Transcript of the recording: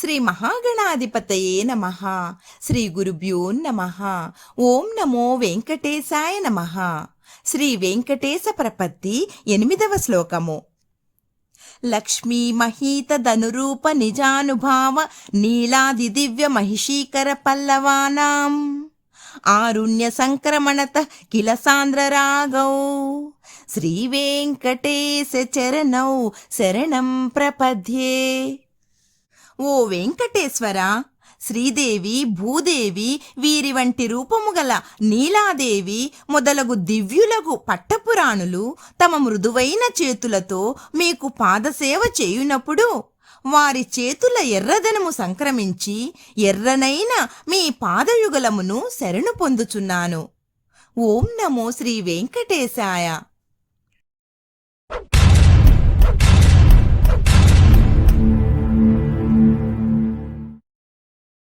శ్రీ మహాగణాధిపతయే నమ. శ్రీ గురుభ్యో నమ. ఓం నమో వెంకటేశాయ నమ. శ్రీ వెంకటేశ ప్రపత్తి ఎనిమిదవ శ్లోకము. లక్ష్మీ మహీత ధనురూప నిజానుభావ నీలాది దివ్య మహిషీకర పల్లవానాం. ఆరుణ్య సంక్రమణత కిల సాంద్ర రాగౌ శ్రీ వెంకటేశ చరణౌ శరణం ప్రపద్యే. ఓ వెంకటేశ్వర! శ్రీదేవి భూదేవి వీరి వంటి రూపము గల నీలాదేవి మొదలగు దివ్యులగు పట్టపురాణులు తమ మృదువైన చేతులతో మీకు పాదసేవ చేయునప్పుడు వారి చేతుల ఎర్రదనము సంక్రమించి ఎర్రనైన మీ పాదయుగలమును శరణు పొందుచున్నాను. ఓం నమో శ్రీ వెంకటేశాయ.